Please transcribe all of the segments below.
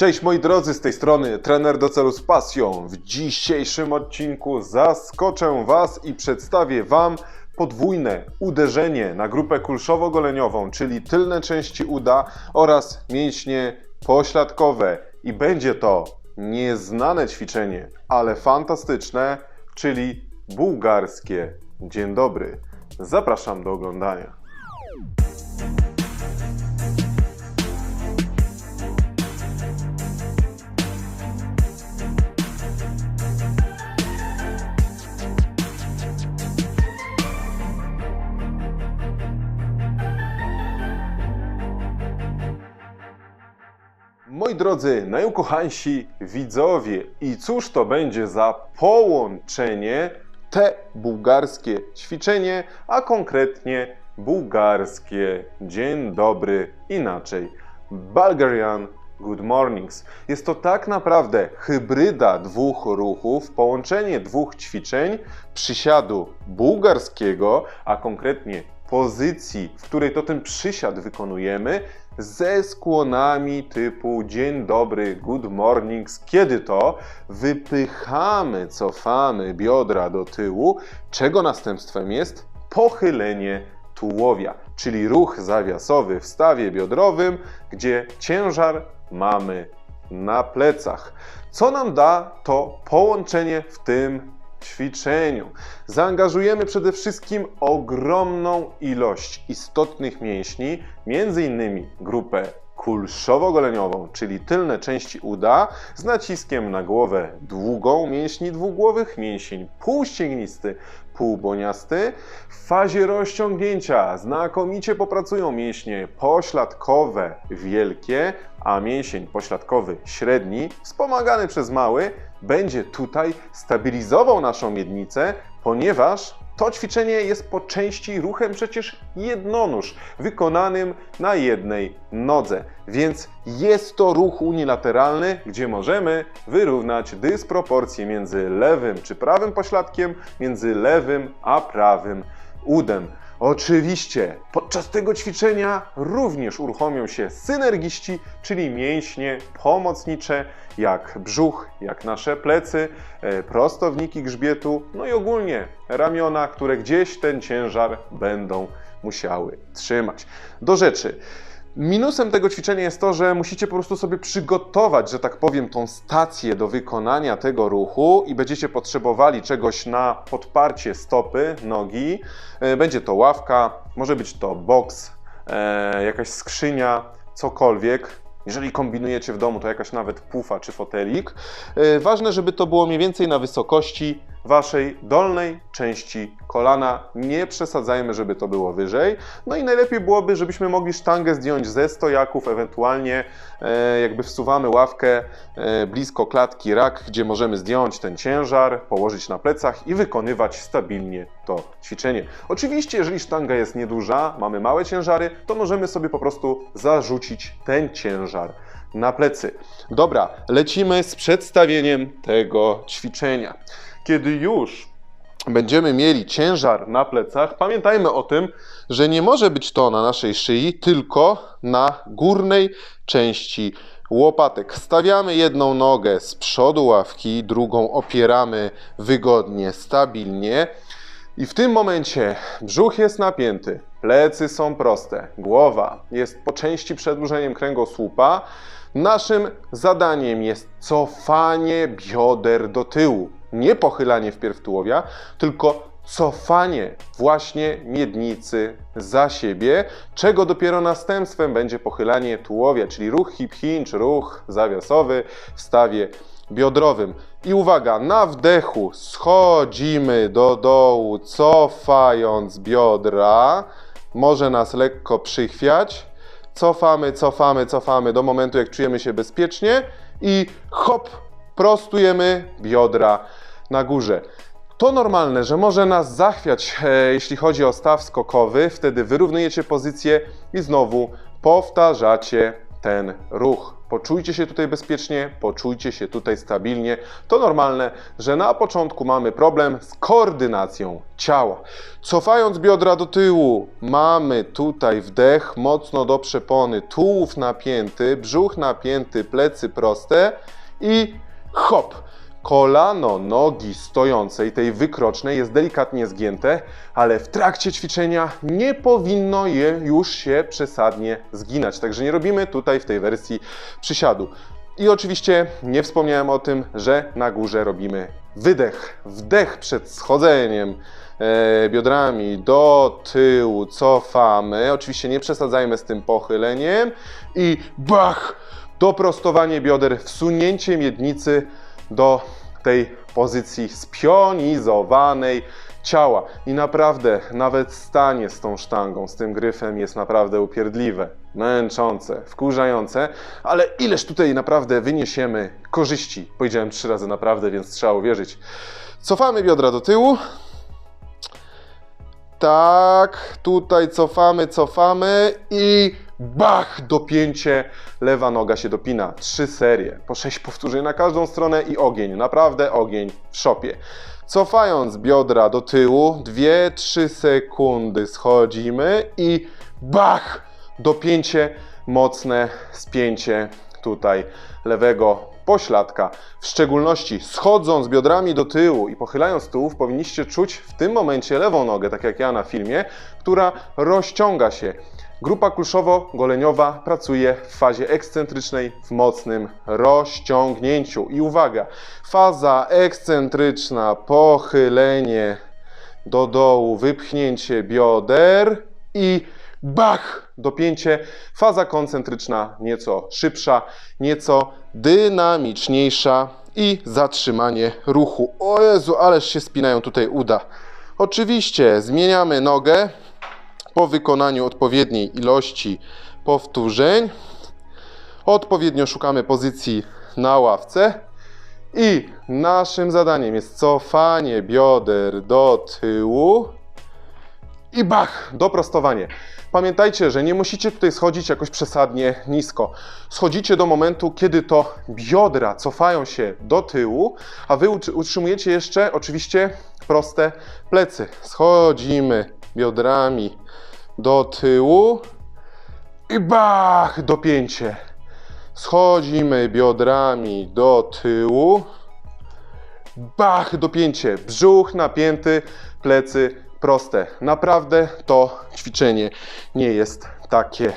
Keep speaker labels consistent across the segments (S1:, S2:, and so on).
S1: Cześć moi drodzy, z tej strony trener do celu z pasją. W dzisiejszym odcinku zaskoczę Was i przedstawię Wam podwójne uderzenie na grupę kulszowo-goleniową, czyli tylne części uda oraz mięśnie pośladkowe. I będzie to nieznane ćwiczenie, ale fantastyczne, czyli bułgarskie. Dzień dobry. Zapraszam do oglądania. Moi drodzy, najukochańsi widzowie, i cóż to będzie za połączenie? Te bułgarskie ćwiczenie, a konkretnie bułgarskie. Dzień dobry, inaczej. Bulgarian Good Mornings. Jest to tak naprawdę hybryda dwóch ruchów, połączenie dwóch ćwiczeń, przysiadu bułgarskiego, a konkretnie pozycji, w której to ten przysiad wykonujemy, ze skłonami typu dzień dobry, good mornings, kiedy to wypychamy, cofamy biodra do tyłu, czego następstwem jest pochylenie tułowia, czyli ruch zawiasowy w stawie biodrowym, gdzie ciężar mamy na plecach. Co nam da to połączenie w tym ćwiczeniu? Zaangażujemy przede wszystkim ogromną ilość istotnych mięśni, innymi grupę kulszowo-goleniową, czyli tylne części uda, z naciskiem na głowę długą mięśni dwugłowych, mięsień półściegnisty, półboniasty. W fazie rozciągnięcia znakomicie popracują mięśnie pośladkowe wielkie, a mięsień pośladkowy średni, wspomagany przez mały, będzie tutaj stabilizował naszą miednicę, ponieważ to ćwiczenie jest po części ruchem przecież jednonóż, wykonanym na jednej nodze. Więc jest to ruch unilateralny, gdzie możemy wyrównać dysproporcję między lewym czy prawym pośladkiem, między lewym a prawym udem. Oczywiście podczas tego ćwiczenia również uruchomią się synergiści, czyli mięśnie pomocnicze, jak brzuch, jak nasze plecy, e, prostowniki grzbietu, no i ogólnie ramiona, które gdzieś ten ciężar będą musiały trzymać. Do rzeczy. Minusem tego ćwiczenia jest to, że musicie po prostu sobie przygotować, że tak powiem, tą stację do wykonania tego ruchu i będziecie potrzebowali czegoś na podparcie stopy, nogi. E, będzie to ławka, może być to boks, e, jakaś skrzynia, cokolwiek. Jeżeli kombinujecie w domu, to jakaś nawet pufa czy fotelik. E, ważne, żeby to było mniej więcej na wysokości waszej dolnej części kolana. Nie przesadzajmy, żeby to było wyżej. No i najlepiej byłoby, żebyśmy mogli sztangę zdjąć ze stojaków, ewentualnie e, jakby wsuwamy ławkę e, blisko klatki rak, gdzie możemy zdjąć ten ciężar, położyć na plecach i wykonywać stabilnie to ćwiczenie. Oczywiście, jeżeli sztanga jest nieduża, mamy małe ciężary, to możemy sobie po prostu zarzucić ten ciężar na plecy. Dobra, lecimy z przedstawieniem tego ćwiczenia. Kiedy już będziemy mieli ciężar na plecach, pamiętajmy o tym, że nie może być to na naszej szyi, tylko na górnej części łopatek. Stawiamy jedną nogę z przodu ławki, drugą opieramy wygodnie, stabilnie. I w tym momencie brzuch jest napięty, plecy są proste, głowa jest po części przedłużeniem kręgosłupa. Naszym zadaniem jest cofanie bioder do tyłu. Nie pochylanie wpierw tułowia, tylko cofanie właśnie miednicy za siebie, czego dopiero następstwem będzie pochylanie tułowia, czyli ruch hip hinge, ruch zawiasowy w stawie biodrowym. I uwaga, na wdechu schodzimy do dołu, cofając biodra. Może nas lekko przychwiać. Cofamy, cofamy, cofamy do momentu, jak czujemy się bezpiecznie i hop, prostujemy biodra na górze. To normalne, że może nas zachwiać, e, jeśli chodzi o staw skokowy, wtedy wyrównujecie pozycję i znowu powtarzacie ten ruch. Poczujcie się tutaj bezpiecznie, poczujcie się tutaj stabilnie. To normalne, że na początku mamy problem z koordynacją ciała. Cofając biodra do tyłu, mamy tutaj wdech mocno do przepony, tułów napięty, brzuch napięty, plecy proste i hop. Kolano nogi stojącej, tej wykrocznej, jest delikatnie zgięte, ale w trakcie ćwiczenia nie powinno je już się przesadnie zginać. Także nie robimy tutaj w tej wersji przysiadu. I oczywiście nie wspomniałem o tym, że na górze robimy wydech. Wdech przed schodzeniem e, biodrami do tyłu, cofamy. Oczywiście nie przesadzajmy z tym pochyleniem i bach! Doprostowanie bioder, wsunięcie miednicy do tej pozycji spionizowanej ciała. I naprawdę, nawet stanie z tą sztangą, z tym gryfem jest naprawdę upierdliwe, męczące, wkurzające, ale ileż tutaj naprawdę wyniesiemy korzyści. Powiedziałem trzy razy naprawdę, więc trzeba uwierzyć. Cofamy biodra do tyłu. Tak, tutaj cofamy, cofamy i bach, dopięcie, lewa noga się dopina. Trzy serie, po sześć powtórzeń na każdą stronę i ogień, naprawdę ogień w szopie. Cofając biodra do tyłu, 2-3 sekundy schodzimy i bach, dopięcie, mocne spięcie tutaj lewego pośladka. W szczególności schodząc biodrami do tyłu i pochylając tułów, powinniście czuć w tym momencie lewą nogę, tak jak ja na filmie, która rozciąga się. Grupa kulszowo-goleniowa pracuje w fazie ekscentrycznej w mocnym rozciągnięciu. I uwaga, faza ekscentryczna, pochylenie do dołu, wypchnięcie bioder i bach, dopięcie. Faza koncentryczna nieco szybsza, nieco dynamiczniejsza i zatrzymanie ruchu. O Jezu, ależ się spinają tutaj uda. Oczywiście zmieniamy nogę po wykonaniu odpowiedniej ilości powtórzeń. Odpowiednio szukamy pozycji na ławce. I naszym zadaniem jest cofanie bioder do tyłu i bach, doprostowanie. Pamiętajcie, że nie musicie tutaj schodzić jakoś przesadnie nisko. Schodzicie do momentu, kiedy to biodra cofają się do tyłu, a wy utr- utrzymujecie jeszcze oczywiście proste plecy. Schodzimy biodrami do tyłu i bach, dopięcie. Schodzimy biodrami do tyłu. Bach, dopięcie. Brzuch napięty, plecy proste. Naprawdę to ćwiczenie nie jest takie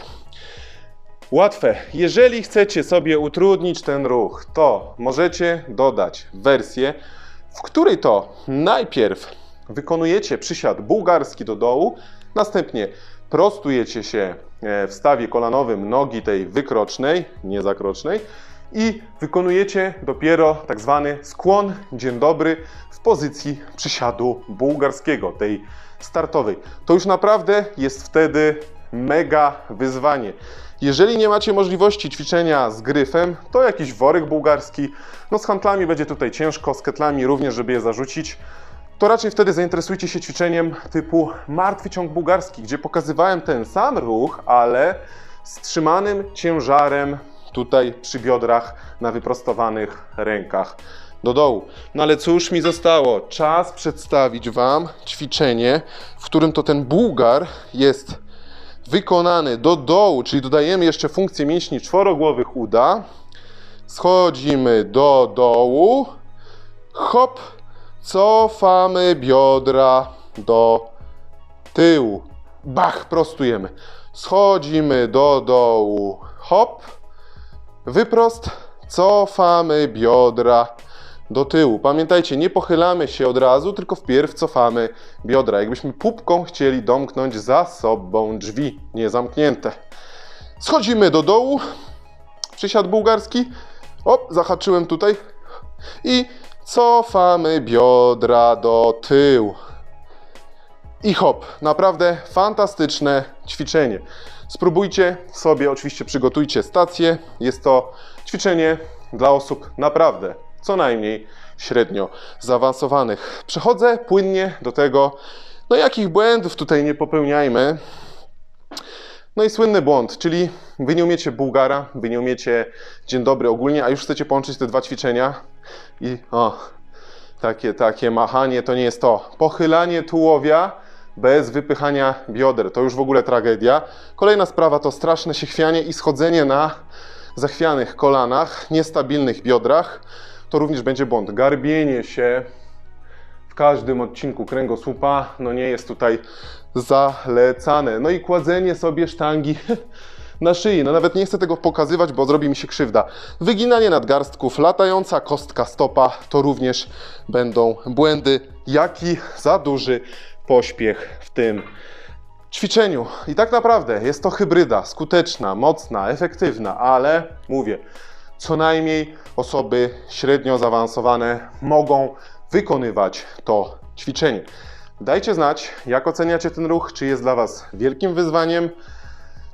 S1: łatwe. Jeżeli chcecie sobie utrudnić ten ruch, to możecie dodać wersję, w której to najpierw wykonujecie przysiad bułgarski do dołu, następnie prostujecie się e, w stawie kolanowym nogi tej wykrocznej, nie zakrocznej i wykonujecie dopiero tak zwany skłon dzień dobry w pozycji przysiadu bułgarskiego, tej startowej. To już naprawdę jest wtedy mega wyzwanie. Jeżeli nie macie możliwości ćwiczenia z gryfem, to jakiś worek bułgarski. No z handlami będzie tutaj ciężko, z ketlami również, żeby je zarzucić. To raczej wtedy zainteresujcie się ćwiczeniem typu martwy ciąg bułgarski, gdzie pokazywałem ten sam ruch, ale z trzymanym ciężarem tutaj przy biodrach na wyprostowanych rękach do dołu. No ale cóż mi zostało? Czas przedstawić Wam ćwiczenie, w którym to ten bułgar jest wykonany do dołu, czyli dodajemy jeszcze funkcję mięśni czworogłowych uda. Schodzimy do dołu. Hop. Cofamy biodra do tyłu. Bach, prostujemy. Schodzimy do dołu. Hop. Wyprost. Cofamy biodra do tyłu. Pamiętajcie, nie pochylamy się od razu, tylko wpierw cofamy biodra. Jakbyśmy pupką chcieli domknąć za sobą drzwi niezamknięte. Schodzimy do dołu. Przysiad bułgarski. O, zahaczyłem tutaj. I cofamy biodra do tyłu. I hop, naprawdę fantastyczne ćwiczenie. Spróbujcie sobie, oczywiście przygotujcie stację. Jest to ćwiczenie dla osób naprawdę co najmniej średnio zaawansowanych. Przechodzę płynnie do tego, no jakich błędów tutaj nie popełniajmy. No i słynny błąd, czyli wy nie umiecie Bułgara, wy nie umiecie dzień dobry ogólnie, a już chcecie połączyć te dwa ćwiczenia i o, takie, takie machanie to nie jest to. Pochylanie tułowia bez wypychania bioder, to już w ogóle tragedia. Kolejna sprawa to straszne się chwianie i schodzenie na zachwianych kolanach, niestabilnych biodrach. To również będzie błąd. Garbienie się w każdym odcinku kręgosłupa no nie jest tutaj zalecane. No i kładzenie sobie sztangi na szyi. No nawet nie chcę tego pokazywać, bo zrobi mi się krzywda. Wyginanie nadgarstków, latająca kostka stopa to również będą błędy, jak i za duży pośpiech w tym ćwiczeniu. I tak naprawdę jest to hybryda, skuteczna, mocna, efektywna, ale mówię, co najmniej osoby średnio zaawansowane mogą wykonywać to ćwiczenie. Dajcie znać, jak oceniacie ten ruch, czy jest dla Was wielkim wyzwaniem,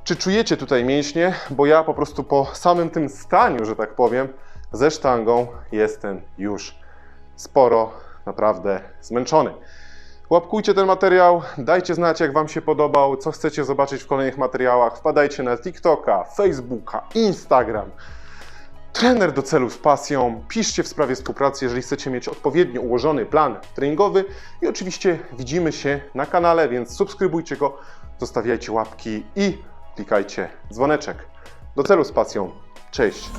S1: czy czujecie tutaj mięśnie, bo ja po prostu po samym tym staniu, że tak powiem, ze sztangą jestem już sporo naprawdę zmęczony. Łapkujcie ten materiał, dajcie znać, jak Wam się podobał, co chcecie zobaczyć w kolejnych materiałach. Wpadajcie na TikToka, Facebooka, Instagram. Trener do celów z pasją. Piszcie w sprawie współpracy, jeżeli chcecie mieć odpowiednio ułożony plan treningowy. I oczywiście widzimy się na kanale, więc subskrybujcie go, zostawiajcie łapki i klikajcie dzwoneczek. Do celu z pasją. Cześć!